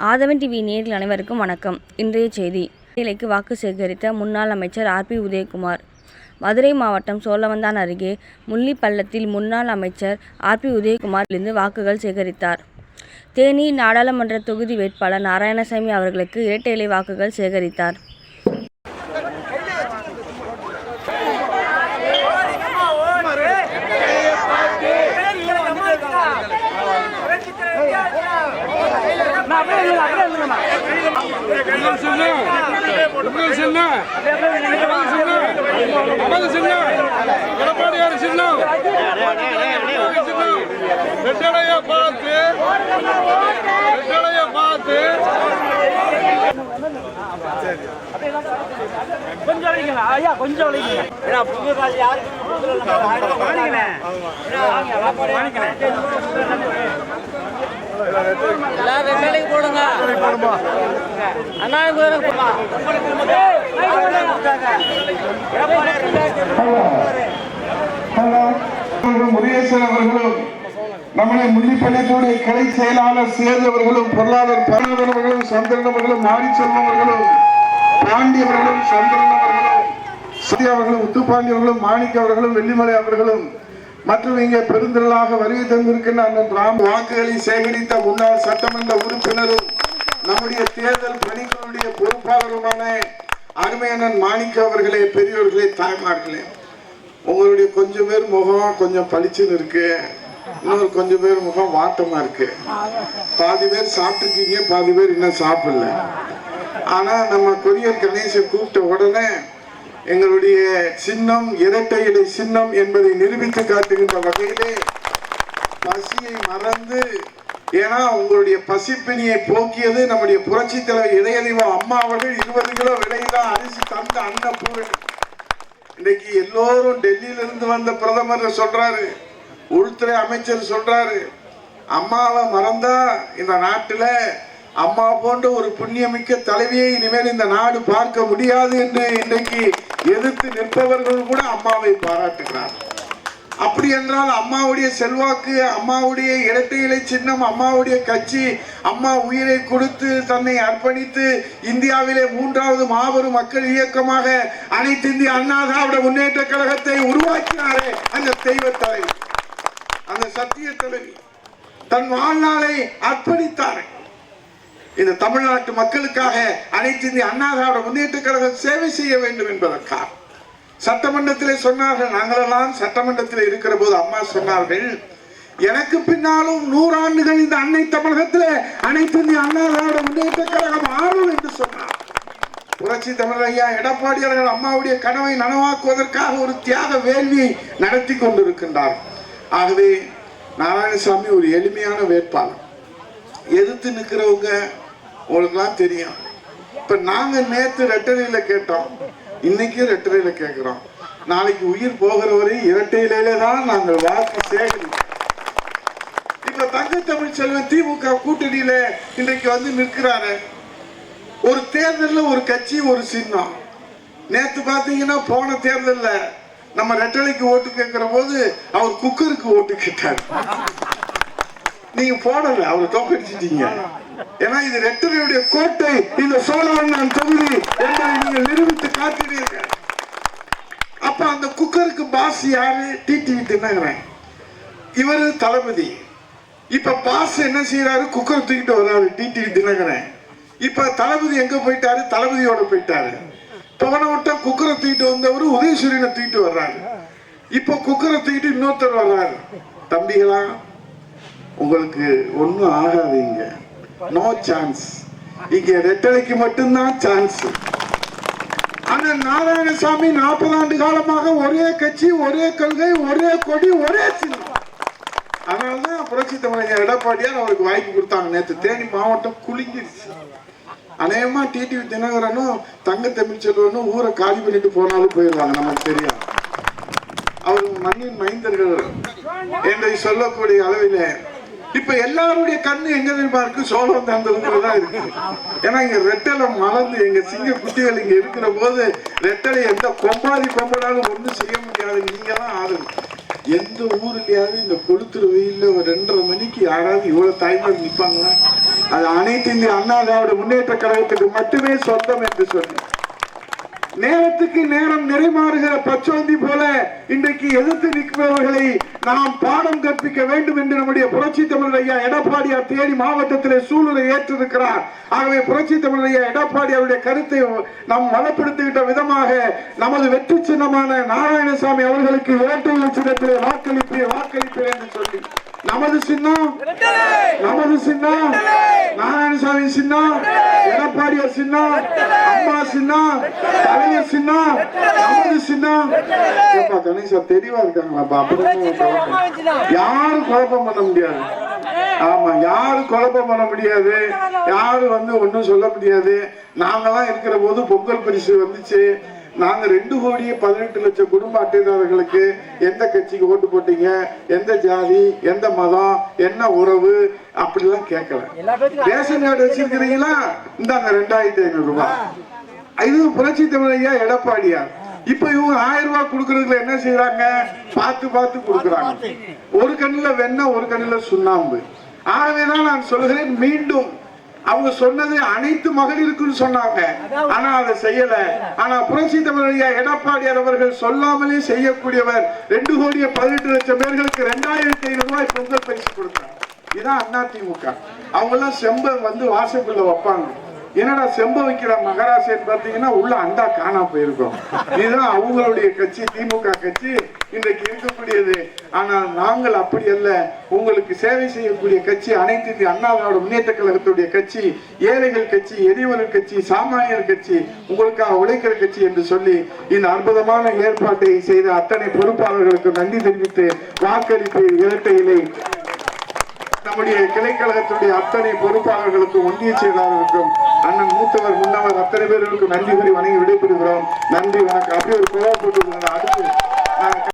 ஆதவன் TV நேரில் அனைவருக்கும் வணக்கம். இன்றைய செய்தி. இலைக்கு வாக்கு சேகரித்த முன்னாள் அமைச்சர் ஆர்பி உதயகுமார். மதுரை மாவட்டம் சோழவந்தான் அருகே முள்ளிப்பள்ளத்தில் முன்னாள் அமைச்சர் ஆர்பி உதயகுமாரிலிருந்து வாக்குகள் சேகரித்தார். தேனி நாடாளுமன்ற தொகுதி வேட்பாளர் நாராயணசாமி அவர்களுக்கு இரட்டை இலை வாக்குகள் சேகரித்தார். சொல்லு. இன்னும் சொல்லு. நமது சின்னம் எடப்பாடியார் சின்னம் சின்னம் ரெட்டடைய பார்த்து. ரெட்டடைய பார்த்து. கொஞ்சம் ஐயா ஏன்னா யாருக்கு எல்லாரும் ரெண்டு போடுங்க அண்ணா அவர்களும் முருகேசன் அவர்களும் நம்முடைய முள்ளிப்பள்ளியத்துடைய கிளை செயலாளர் சேது பொருளாளர் பரமன் அவர்களும் சந்திரன் அவர்களும் மாரிச்செல்வம் அவர்களும் பாண்டி அவர்களும் சந்திரன் அவர்களும் சத்யா அவர்களும் முத்துப்பாண்டி அவர்களும் மாணிக்க அவர்களும் வெள்ளிமலை அவர்களும் மற்றும் இங்கே பெருந்திரளாக வருகை தந்திருக்கின்ற அண்ணன் ராம் வாக்குகளை சேகரித்த முன்னாள் சட்டமன்ற உறுப்பினரும் நம்முடைய தேர்தல் பணிகளுடைய பொறுப்பாளருமான அருமையண்ணன் மாணிக்க அவர்களே பெரியவர்களே தாய்மார்களே. உங்களுடைய கொஞ்சம் பேர் முகம் கொஞ்சம் பளிச்சுன்னு இருக்கு. இன்னொரு கொஞ்சம் பேர் முகம் வாட்டமா இருக்கு. பாதி பேர் சாப்பிட்டுருக்கீங்க பாதி பேர் இன்னும் சாப்பிடல. ஆனா நம்ம கொரியர் கணேசை கூப்பிட்ட உடனே எங்களுடைய சின்னம் இரட்டை இலை சின்னம் என்பதை நிரூபித்து காட்டுகின்ற வகையிலே பசியை மறந்து ஏன்னா உங்களுடைய பசிப்பினியை போக்கியது நம்முடைய புரட்சி தலைவர் இதயதெய்வம் அம்மா அவர்கள் இருபது கிலோ விலையில அரிசி தந்த அன்னபூரணி. இன்னைக்கு எல்லோரும் டெல்லியிலிருந்து வந்த பிரதமர் சொல்றாரு உள்துறை அமைச்சர் சொல்றாரு அம்மாவை மறந்தா இந்த நாட்டுல அம்மா போன்ற ஒரு புண்ணியமிக்க தலைவியை இனிமேல் இந்த நாடு பார்க்க முடியாது என்று இன்னைக்கு எதிர்த்து நிற்பவர்கள் கூட அம்மாவை பாராட்டுகிறார் அப்படி என்றால் அம்மாவுடைய செல்வாக்கு அம்மாவுடைய இரட்டை இலை சின்னம் அம்மாவுடைய கட்சி அம்மா உயிரை கொடுத்து தன்னை அர்ப்பணித்து இந்தியாவிலே மூன்றாவது மாபெரும் மக்கள் இயக்கமாக அனைத்து இந்திய அண்ணா திராவிட முன்னேற்ற கழகத்தை உருவாக்கினாரே அந்த தெய்வ தலைவி. அந்த சத்திய தலைவி தன் வாழ்நாளை அர்ப்பணித்தாரே. இந்த தமிழ்நாட்டு மக்களுக்காக அனைத்து இந்திய அண்ணா திராவிட முன்னேற்ற கழகம் சேவை செய்ய வேண்டும் என்பதற்காக. சட்டமன்றத்திலே சொன்னார்கள் நாங்களெல்லாம் சட்டமன்றத்தில் இருக்கிற போது அம்மா சொன்னார்கள் எனக்கு பின்னாலும் நூறாண்டுகள் இந்த அன்னை தமிழகத்திலே அனைத்து இந்திய அண்ணா திராவிட முன்னேற்ற கழகம் ஆளும் என்று சொன்னார். புரட்சி தமிழர் ஐயா எடப்பாடியார்கள் அம்மாவுடைய கனவை நனவாக்குவதற்காக ஒரு தியாக வேள்வியை நடத்தி கொண்டிருக்கின்றார். ஆகவே நாராயணசாமி ஒரு எளிமையான வேட்பாளர். எதிர்த்து நிற்கிறவங்க உங்களுக்குலாம் தெரியும். இப்போ நாங்கள் நேற்று ரெட்டரையில் கேட்டோம். இன்னைக்கு ரெட்டரையில் கேட்குறோம் நாளைக்கு உயிர் போகிற வரை இரட்டையிலே தான் நாங்கள் வாக்கு சேகரிக்கிறோம் இப்போ தங்க தமிழ் செல்வன் திமுக கூட்டணியில இன்றைக்கு வந்து நிற்கிறாரு. ஒரு தேர்தலில் ஒரு கட்சி ஒரு சின்னம். நேத்து பாத்தீங்கன்னா போன தேர்தலில் நம்ம ரெட்டலைக்கு ஓட்டு கேட்கிற போது அவர் குக்கருக்கு ஓட்டு கேட்டார். நீங்க போடல அவர் தோக்கடிச்சிட்டீங்க. ஏன்னா இது ரெட்டரையுடைய கோட்டை இந்த சோழவண்ணன் தொகுதி என்பதை நீங்கள் நிரூபித்து காட்டினீர்கள் அப்ப அந்த குக்கருக்கு பாஸ் யாரு? டிடிவி தினகரன். இவரு தளபதி. இப்ப பாஸ் என்ன செய்யறாரு குக்கர் தூக்கிட்டு வர்றாரு டிடிவி தினகரன். இப்ப தளபதி எங்க போயிட்டாரு? தளபதியோட போயிட்டாரு. போன வட்டம் குக்கரை தூக்கிட்டு வந்தவர் உதயசூரியனை தூக்கிட்டு வர்றாரு. இப்ப குக்கரை தூக்கிட்டு இன்னொருத்தர் வர்றாரு. தம்பிகளா உங்களுக்கு ஒன்றும் ஆகாதீங்க நோ சான்ஸ் இங்க ரெட்டலைக்கு மட்டும்தான் சான்ஸ் ஆனா நாராயணசாமி நாற்பது ஆண்டு காலமாக ஒரே கட்சி ஒரே கொள்கை ஒரே கொடி ஒரே சின்னம் அதனாலதான் புரட்சி தமிழக எடப்பாடியார் அவருக்கு வாய்ப்பு கொடுத்தாங்க. நேற்று தேனி மாவட்டம் குலுங்கிருச்சு. அநேகமா டிடிவி தினகரனும் தங்க தமிழ்ச்செல்வனும் ஊரை காலி பண்ணிட்டு போனாலும் போயிடுவாங்க நமக்கு தெரியும் அவர் மண்ணின் மைந்தர்கள். என்று சொல்லக்கூடிய அளவிலே இப்ப எல்லாருடைய கண்ணு எங்க தெரியுமா இருக்கு? சோழம் தான் இருக்கு. ஏன்னா இங்க ரெட்டலை மலர்ந்து எங்க சிங்க குட்டிகள் இங்க இருக்கிற போது ரெட்டலை எந்த கொம்பாதி கொம்பனாலும் ஒண்ணும் செய்ய முடியாது. நீங்க தான் ஆளுங்க எந்த ஊர்லயாவது இந்த கொளுத்துற வெயில்ல ஒரு ரெண்டரை மணிக்கு யாராவது இவ்வளவு தாய்மார் நிற்பாங்களா அது அனைத்து இந்திய அண்ணா திராவிட முன்னேற்ற கழகத்துக்கு மட்டுமே சொந்தம் என்று சொன்னேன் நேரத்துக்கு நேரம் நிறைமாறுகிற பச்சோந்தி போல இன்றைக்கு எதிர்த்து நிற்பவர்களை நாம் பாடம் கற்பிக்க வேண்டும் என்று நம்முடைய புரட்சி தமிழர் ஐயா எடப்பாடியார் தேனி மாவட்டத்திலே சூழலை ஏற்றிருக்கிறார். ஆகவே புரட்சி தமிழர் ஐயா எடப்பாடி அவருடைய கருத்தை நாம் வளப்படுத்துகின்ற விதமாக நமது வெற்றி சின்னமான நாராயணசாமி அவர்களுக்கு ஓட்டு சின்னத்திலே வாக்களிப்பேன் வாக்களிப்பேன் என்று சொல்லி நமது சின்னம். நமது சின்னம். நாராயணசாமி சின்னம். எடப்பாடியார் சின்னம். அம்மா சின்னம். கலைஞர் சின்னம். நமது சின்னம். ஏப்பா கணேசா தெளிவா இருக்காங்களாப்பா? அப்படின்னு யாரும் குழப்பம் பண்ண முடியாது. ஆமா யாரும் குழப்பம் பண்ண முடியாது. யாரும் வந்து ஒண்ணும் சொல்ல முடியாது. நாங்கெல்லாம் இருக்கிற போது பொங்கல் பரிசு வந்துச்சு. நாங்க ரெண்டு கோடியே பதினெட்டு லட்சம் குடும்ப அட்டைதாரர்களுக்கு எந்த கட்சிக்கு ஓட்டு போட்டீங்க? எந்த ஜாதி எந்த மதம் என்ன உறவு? அப்படிலாம் கேட்கல ரேஷன் கார்டு வச்சிருக்கிறீங்களா? இந்தாங்க ரெண்டாயிரத்தி ஐநூறு ரூபாய் இது புரட்சி தமிழையா எடப்பாடியார் இப்ப இவங்க ஆயிரம் ரூபாய் கொடுக்கறதுல என்ன செய்யறாங்க பார்த்து பார்த்து கொடுக்கறாங்க. ஒரு கண்ணுல வெண்ணெய் ஒரு கண்ணுல சுண்ணாம்பு. ஆகவேதான் நான் சொல்கிறேன் மீண்டும் அவங்க சொன்னது அனைத்து மகளிருக்கும் சொன்னாங்க. ஆனா அதை செய்யல. ஆனா புரட்சி தமிழையா எடப்பாடியார் அவர்கள் சொல்லாமலே செய்யக்கூடியவர் ரெண்டு கோடியே பதினெட்டு லட்சம் பேர்களுக்கு ரெண்டாயிரத்தி ஐநூறு ரூபாய் பொங்கல் பரிசு கொடுத்தார் இதான் அதிமுக அவங்க எல்லாம் செம்ப வந்து வாசப்புள்ள வைப்பாங்க. என்னடா செம்ப வைக்கிற பார்த்தீங்கன்னா உள்ள அண்டா காணா போயிருக்கும். இதுதான் அவங்களுடைய கட்சி திமுக கட்சி. இன்றைக்கு இருக்கக்கூடியது. ஆனால் நாங்கள் அப்படி அல்ல. உங்களுக்கு சேவை செய்யக்கூடிய கட்சி அனைத்து இந்திய அண்ணா முன்னேற்ற கழகத்துடைய கட்சி ஏழைகள் கட்சி எளியவர்கள் கட்சி சாமானியர் கட்சி உங்களுக்காக உழைக்கிற கட்சி என்று சொல்லி இந்த அற்புதமான ஏற்பாட்டை செய்த அத்தனை பொறுப்பாளர்களுக்கு நன்றி தெரிவித்து வாக்களிப்பு இரட்டையிலே. நம்முடைய கிளைக்கழகத்துடைய அத்தனை பொறுப்பாளர்களுக்கும் ஒன்றிய செயலாளருக்கும் அண்ணன் மூத்தவர் முன்னவர் அத்தனை பேர்களுக்கு நன்றி கூறி வணங்கி விடைபெறுகிறோம். நன்றி வணக்கம். அப்படி ஒரு கோவப்பட்டு அடுத்து